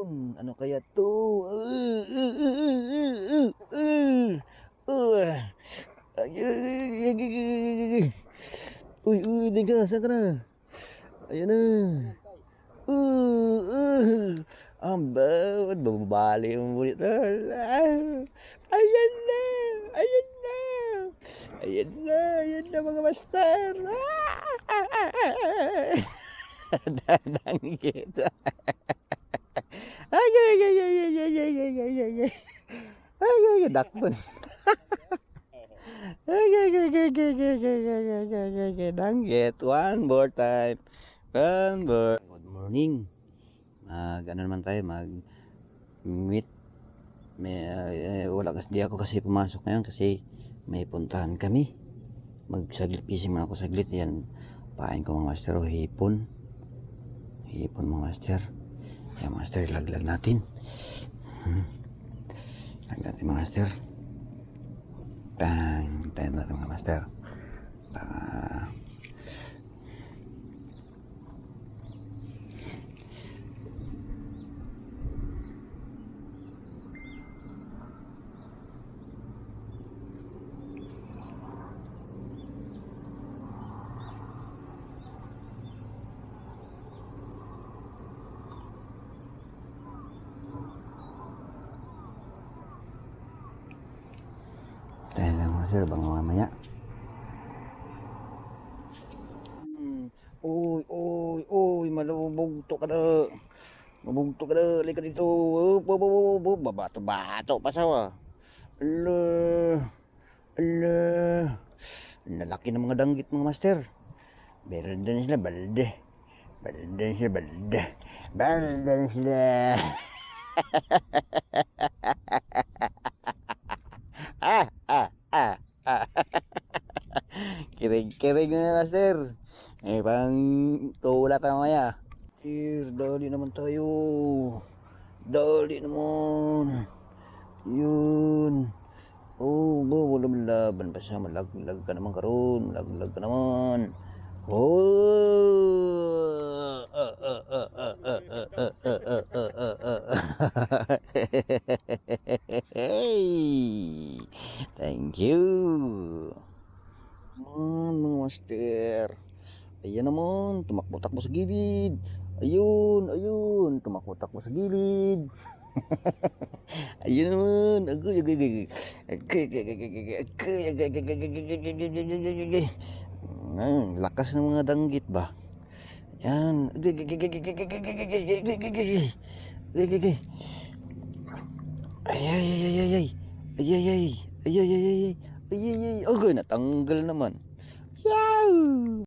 Yun, ano kaya to? Uh, uh, uh, uh, uh, uh. Uy, uy, din ka, saan ka na? Ayan na. Uh, uh. Ang bawat, bababali yung bulit. Ayan na, ayan na. Ayan na, ayan na mga master. Dadang Ay, ay, ay, dakpan. Ay, ay, ay, ay, ay, ay, ay, ay, ay, ay, ay, ay, ay, danggit. One more time. One more. Good morning. Mag, ano naman tayo, mag meet. May, eh, wala kasi, di ako kasi pumasok ngayon kasi may puntahan kami. Magsaglit, pising man ako saglit. Yan, pain ko mga master o hipon. Hipon mga master. Yan master, ilaglag natin. Hmm. Natin mga master. Bang! Tayo natin mga master. Para... Tayo lang mga sir, bang mamaya. Hmm. Uy, uy, uy, malubugto ka na. Mabugto ka na, halika dito. Up, up, up, up, up. Babato-bato pa sawa. Ala, ala. Lalaki ng mga danggit mga master. Meron din sila balde. Balde sila, balde. Balde sila. ah, Kirig-kirig na na sir. Eh pang tulat na maya. Sir, dali naman tayo. Dali naman. Yun. Oh, go, wala laban pa siya. Malaglag ka naman karon. Malaglag ka naman. Oh. Thank you. Man, mga master. Ayan naman, tumakbo-takbo sa gilid. Ayun, ayun, tumakbo-takbo sa gilid. ayun naman, agoy, agoy, agoy. Agoy, agoy, agoy, agoy, agoy. Ah, lakas ng mga danggit ba? Yan. Agoy, agoy. Agoy, agoy, agoy. Ay, ay, ay, ay, ay, ay. Ay, ay, ay. Ay, ay, ay, ay, ay. Ay. Agoy, natanggal naman. Yow!